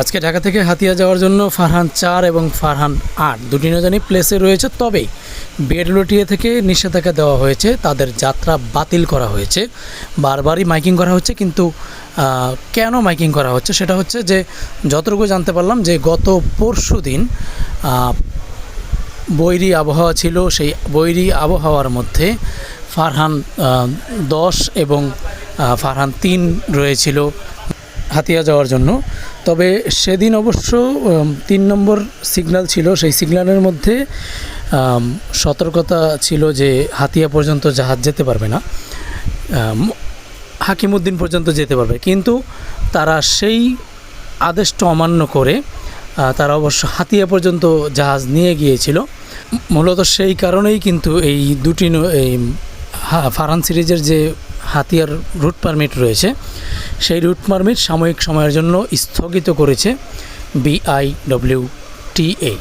আজকে ঢাকা থেকে হাতিয়া যাওয়ার জন্য ফারহান চার এবং ফারহান আট। দুটি নৌজানি প্লেসে রয়েছে। তবে বেডলোটিয়া থেকে নিষেধাজ্ঞা দেওয়া হয়েছে। তাদের যাত্রা বাতিল করা হয়েছে। বারবারই মাইকিং করা হচ্ছে। কিন্তু কেন মাইকিং করা হচ্ছে? সেটা হচ্ছে যে, যতটুকু জানতে পারলাম যে, গত পরশু দিন বৈরী আবহাওয়া ছিল। সেই বৈরি আবহাওয়ার মধ্যে ফারহান দশ এবং ফারহান তিন রয়েছিল। হাতিয়া যাওয়ার জন্য। তবে সেদিন অবশ্য তিন নম্বর সিগন্যাল ছিল। সেই সিগন্যালের মধ্যে সতর্কতা ছিল যে হাতিয়া পর্যন্ত জাহাজ যেতে পারবে না। হাকিমুদ্দিন পর্যন্ত যেতে পারবে। কিন্তু তারা সেই আদেশটা অমান্য করে তারা অবশ্য হাতিয়া পর্যন্ত জাহাজ নিয়ে গিয়েছিল। মূলত সেই কারণেই কিন্তু এই দুটি এই ফারহান সিরিজের যে হাতিয়ার রুট পারমিট রয়েছে। সেই রুট পারমিট সাময়িক সময়ের জন্য স্থগিত করেছে বিআইডব্লিউটিএ